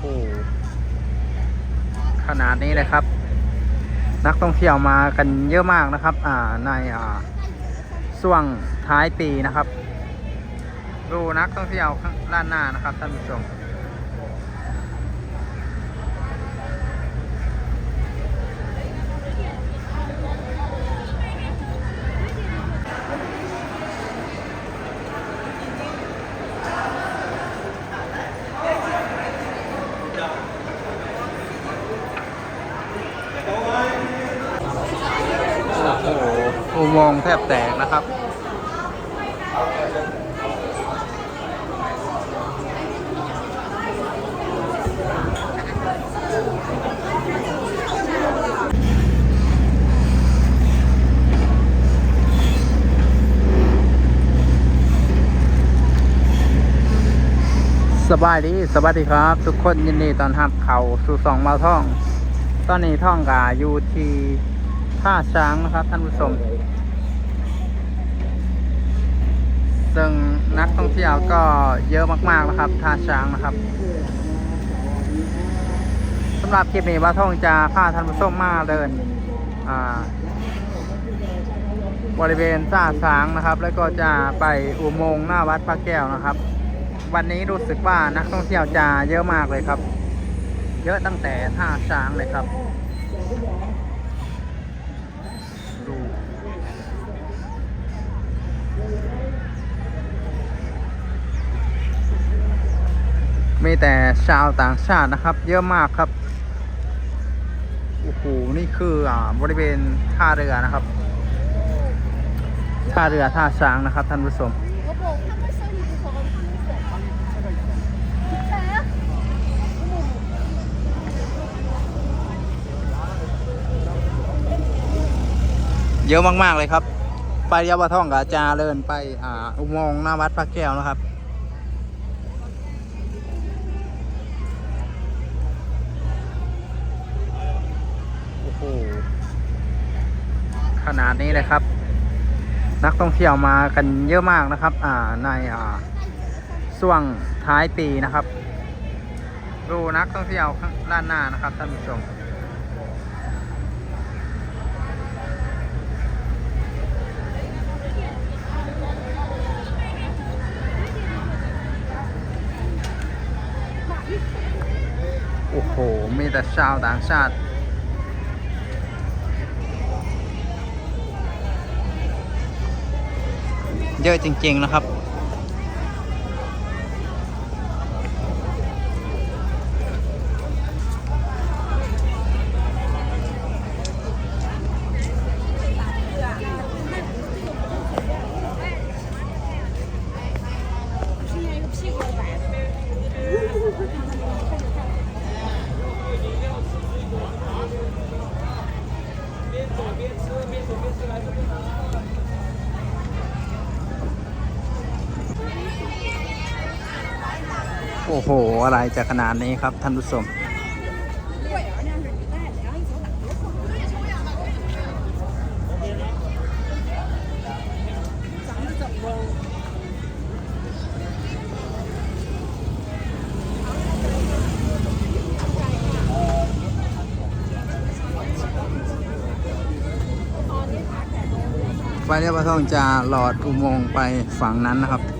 โหขนาดนี้เลยครับ นักท่องเที่ยวมากันเยอะมากนะครับ อ่าในอ่าช่วงท้ายปีนะครับ ดูนักท่องเที่ยวข้างด้านหน้านะครับท่านผู้ชม งแทบแตกนะครับ สบายดีสวัสดีครับ ทุกคนยินดีตอนรับเขาสู่สองเมาท่อง ตอนนี้ท่องกาอยู่ที่ท่าช้างนะครับท่านผู้ชม ซึ่งนักท่องเที่ยวก็เยอะมากๆนะครับท่าช้างนะครับสำหรับคลิปนี้ว่าท่องจะพาท่านผู้ชมมาเดินบริเวณท่าช้างนะครับ แล้วก็จะไปอุโมงค์หน้าวัดพระแก้วนะครับ วันนี้รู้สึกว่านักท่องเที่ยวจะเยอะมากเลยครับ เยอะตั้งแต่ท่าช้างเลยครับดู มีแต่ชาวต่างชาตินะครับ เยอะมากครับ โอ้โห นี่คืออ่าบริเวณท่าเรือนะครับ ท่าเรือท่าช้างนะครับ ท่านผู้ชมเยอะมากๆเลยครับ ไปยาวท่องกับอาจารย์เดินไปอ่าอุโมงค์หน้าวัดพระแก้วนะครับ หขนาดนี้เลยครับ นักท่องเที่ยวมากันเยอะมากนะครับ อ่าในอ่าช่วงท้ายปีนะครับ ดูนักท่องเที่ยวข้างด้านหน้านะครับท่านผู้ชมโอ้โห มีแต่ชาวต่างชาติ เยอะจริงๆนะครับ โอ้โห อะไรจะขนาดนี้ครับท่านผู้ชมไฟเรียบท่องจะหลอดอุโมงค์ไปฝั่งนั้นนะครับ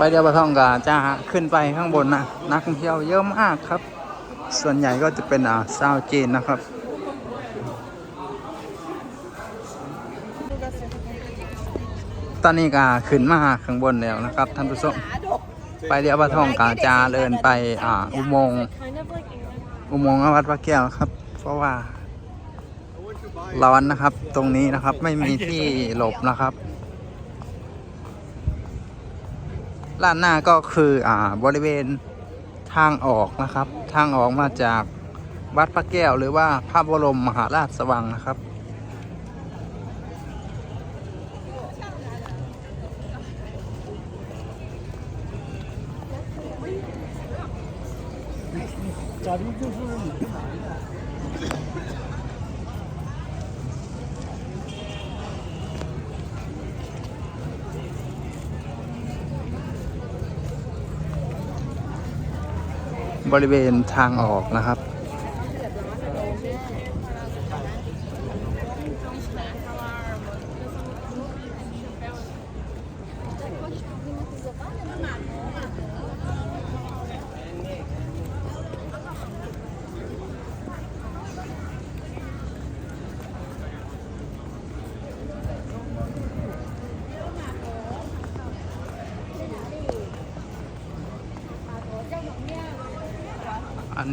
ไปเดียวปะท่องกาจะขึ้นไปข้างบนนะนักท่องเที่ยวเยอะมากครับ ส่วนใหญ่ก็จะเป็นอ่าชาวจีนนะครับ ตอนนี้ก็ขึ้นมาข้างบนแล้วนะครับท่านผู้ชมไปเรียบว่าท่องกาจาเดินไปอ่าอุโมงค์อุโมงค์วัดพระแก้วครับ เพราะว่าร้อนนะครับตรงนี้นะครับไม่มีที่หลบนะครับ ด้านหน้าก็คืออ่าบริเวณทางออกนะครับ ทางออกมาจากวัดพระแก้วหรือว่าพระบรมมหาราชวังนะครับ บริเวณทางออกนะครับ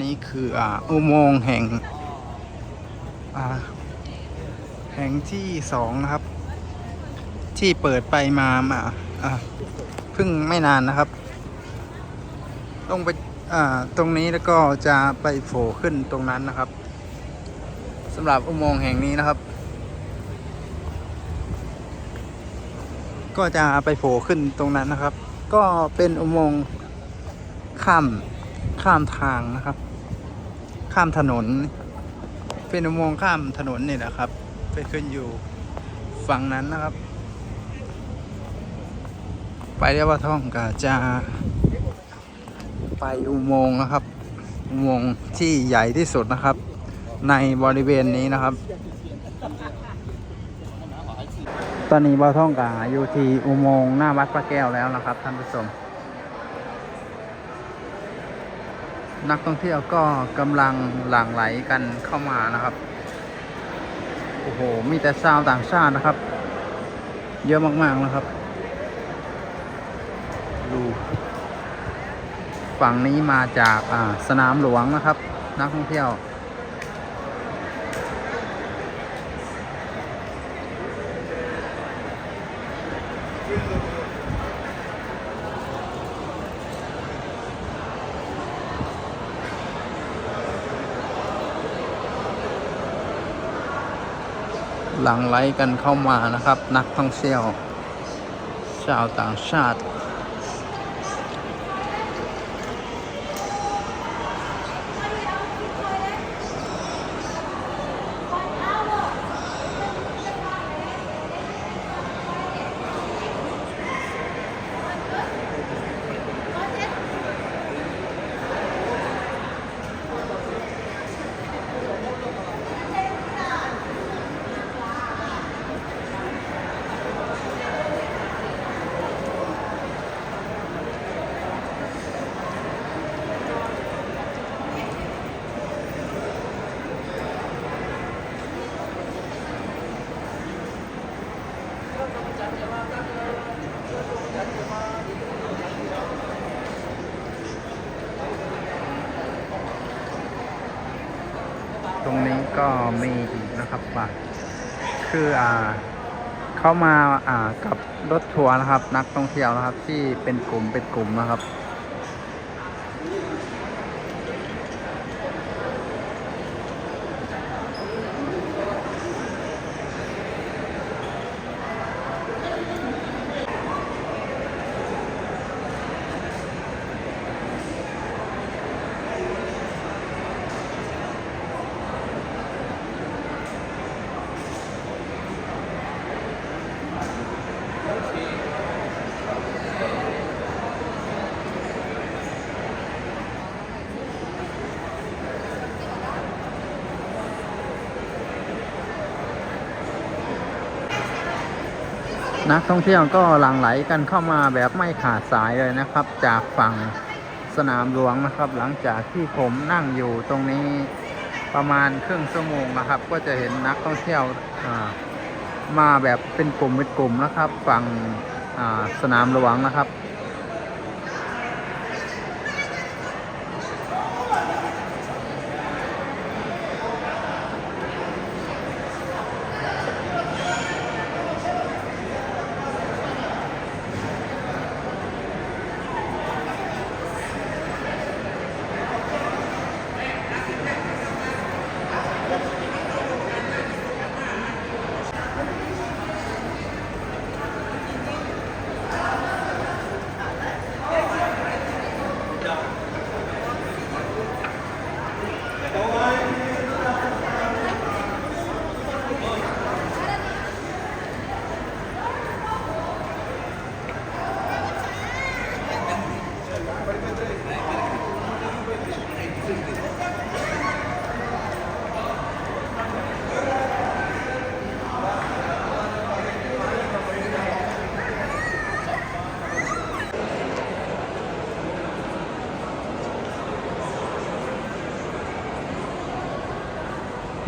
นี้คืออ่าอุโมงค์แห่งอ่าแห่งที่สองนะครับ ที่เปิดไปมามาอ่าเพิ่งไม่นานนะครับลงไปอ่าตรงนี้แล้วก็จะไปโผล่ขึ้นตรงนั้นนะครับสำหรับอุโมงค์แห่งนี้นะครับ ก็จะไปโผล่ขึ้นตรงนั้นนะครับ ก็เป็นอุโมงค์ข้ามข้ามทางนะครับ ข้ามถนน เป็นอุโมงค์ข้ามถนนนี่แหละครับ ไปขึ้นอยู่ฝั่งนั้นนะครับ ไปเรียกว่าท่องกาจะไปอุโมงค์นะครับ อุโมงค์ที่ใหญ่ที่สุดนะครับ ในบริเวณนี้นะครับ ตอนนี้บ่าท่องกาอยู่ที่อุโมงค์หน้าวัดพระแก้วแล้วนะครับท่านผู้ชม นักท่องเที่ยวก็กำลังหลั่งไหลกันเข้ามานะครับ โอ้โห มีแต่ชาวต่างชาตินะครับ เยอะมากๆนะครับ ดู ฝั่งนี้มาจากอ่าสนามหลวงนะครับ นักท่องเที่ยว หลั่งไหลกันเข้ามานะครับ นักท่องเที่ยว ชาวต่างชาติ ก็มีอีกนะครับว่าคืออ่าเข้ามาอ่ากับรถทัวร์นะครับ นักท่องเที่ยวนะครับ ที่เป็นกลุ่มเป็นกลุ่มนะครับ นักท่องเที่ยวก็หลั่งไหลกันเข้ามาแบบไม่ขาดสายเลยนะครับ จากฝั่งสนามหลวงนะครับ หลังจากที่ผมนั่งอยู่ตรงนี้ประมาณครึ่งชั่วโมงนะครับ ก็จะเห็นนักท่องเที่ยวมาแบบเป็นกลุ่มเป็นกลุ่มนะครับ ฝั่งสนามหลวงนะครับ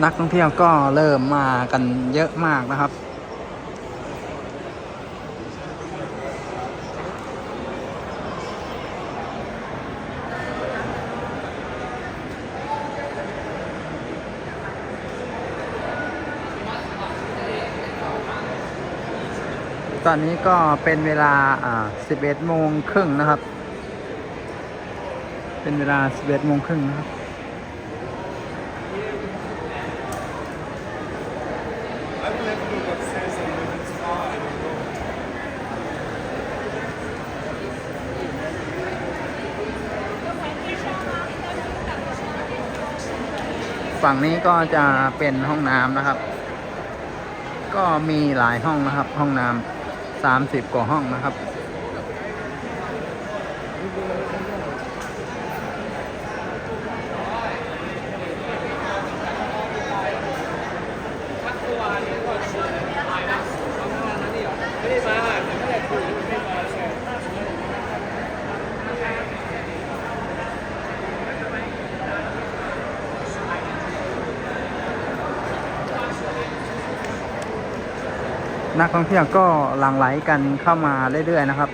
นักท่องเที่ยวก็เริ่มมากันเยอะมากนะครับ ตอนนี้ก็เป็นเวลา 11โมงครึ่งนะครับ เป็นเวลา 11โมงครึ่งนะครับ ฝั่งนี้ก็จะเป็นห้องน้ำนะครับ ก็มีหลายห้องนะครับ ห้องน้ำสามสิบกว่าห้องนะครับ นักท่องเที่ยวก็หลั่งไหลกันเข้ามาเรื่อยๆนะครับ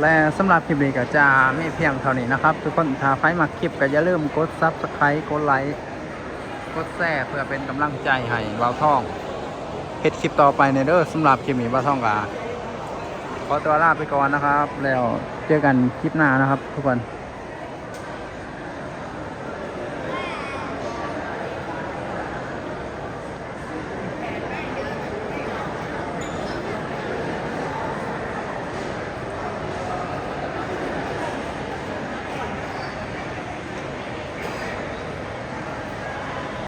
และสำหรับคลิปนี้ก็จะไม่เพียงเท่านี้นะครับ ทุกคนถ้าใครมาคลิปก็อย่าลืมกดซับสไครต์กดไลค์กดแชร์เพื่อเป็นกำลังใจให้เบาท่องเฮ็ดคลิปต่อไปในเด้อสำหรับคลิปนี้เบาท่องกาขอตัวลาไปก่อนนะครับ แล้วเจอกันคลิปหน้านะครับ ทุกคน